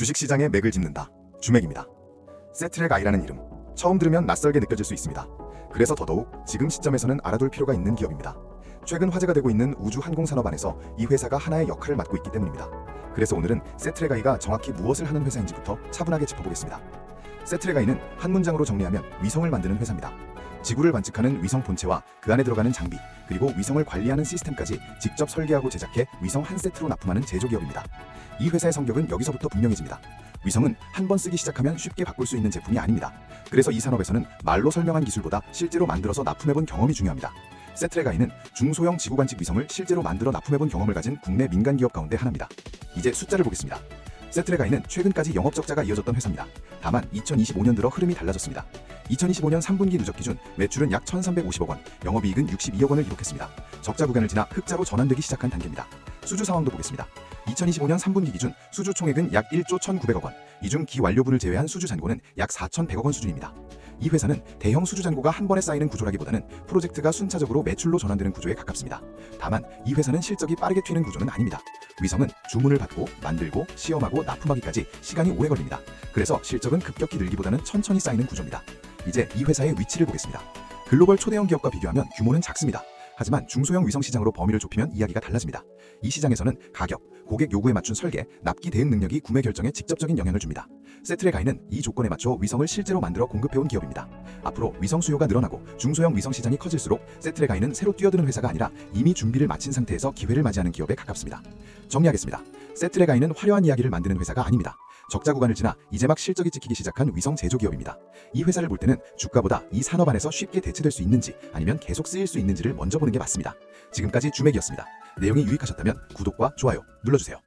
주식시장의 맥을 짚는다. 주맥입니다. 세트랙 아이라는 이름. 처음 들으면 낯설게 느껴질 수 있습니다. 그래서 더더욱 지금 시점에서는 알아둘 필요가 있는 기업입니다. 최근 화제가 되고 있는 우주 항공 산업 안에서 이 회사가 하나의 역할을 맡고 있기 때문입니다. 그래서 오늘은 세트랙 아이가 정확히 무엇을 하는 회사인지부터 차분하게 짚어보겠습니다. 세트랙 아이는 한 문장으로 정리하면 위성을 만드는 회사입니다. 지구를 관측하는 위성 본체와 그 안에 들어가는 장비, 그리고 위성을 관리하는 시스템까지 직접 설계하고 제작해 위성 한 세트로 납품하는 제조기업입니다. 이 회사의 성격은 여기서부터 분명해집니다. 위성은 한 번 쓰기 시작하면 쉽게 바꿀 수 있는 제품이 아닙니다. 그래서 이 산업에서는 말로 설명한 기술보다 실제로 만들어서 납품해본 경험이 중요합니다. 세트레가이는 중소형 지구 관측 위성을 실제로 만들어 납품해본 경험을 가진 국내 민간 기업 가운데 하나입니다. 이제 숫자를 보겠습니다. 세트레가이는 최근까지 영업 적자가 이어졌던 회사입니다. 다만 2025년 들어 흐름이 달라졌습니다. 2025년 3분기 누적 기준 매출은 약 1,350억 원, 영업이익은 62억 원을 기록했습니다. 적자 구간을 지나 흑자로 전환되기 시작한 단계입니다. 수주 상황도 보겠습니다. 2025년 3분기 기준 수주 총액은 약 1조 1,900억 원, 이중 기완료분을 제외한 수주 잔고는 약 4,100억 원 수준입니다. 이 회사는 대형 수주 잔고가 한 번에 쌓이는 구조라기보다는 프로젝트가 순차적으로 매출로 전환되는 구조에 가깝습니다. 다만 이 회사는 실적이 빠르게 튀는 구조는 아닙니다. 위성은 주문을 받고 만들고 시험하고 납품하기까지 시간이 오래 걸립니다. 그래서 실적은 급격히 늘기보다는 천천히 쌓이는 구조입니다. 이제 이 회사의 위치를 보겠습니다. 글로벌 초대형 기업과 비교하면 규모는 작습니다. 하지만 중소형 위성 시장으로 범위를 좁히면 이야기가 달라집니다. 이 시장에서는 가격, 고객 요구에 맞춘 설계, 납기 대응 능력이 구매 결정에 직접적인 영향을 줍니다. 세트레가이는 이 조건에 맞춰 위성을 실제로 만들어 공급해온 기업입니다. 앞으로 위성 수요가 늘어나고 중소형 위성 시장이 커질수록 세트레가이는 새로 뛰어드는 회사가 아니라 이미 준비를 마친 상태에서 기회를 맞이하는 기업에 가깝습니다. 정리하겠습니다. 세트레가이는 화려한 이야기를 만드는 회사가 아닙니다. 적자 구간을 지나 이제 막 실적이 찍히기 시작한 위성 제조 기업입니다. 이 회사를 볼 때는 주가보다 이 산업 안에서 쉽게 대체될 수 있는지 아니면 계속 쓰일 수 있는지를 먼저 보는 게 맞습니다. 지금까지 주맥이었습니다. 내용이 유익하셨다면 구독과 좋아요 눌러주세요.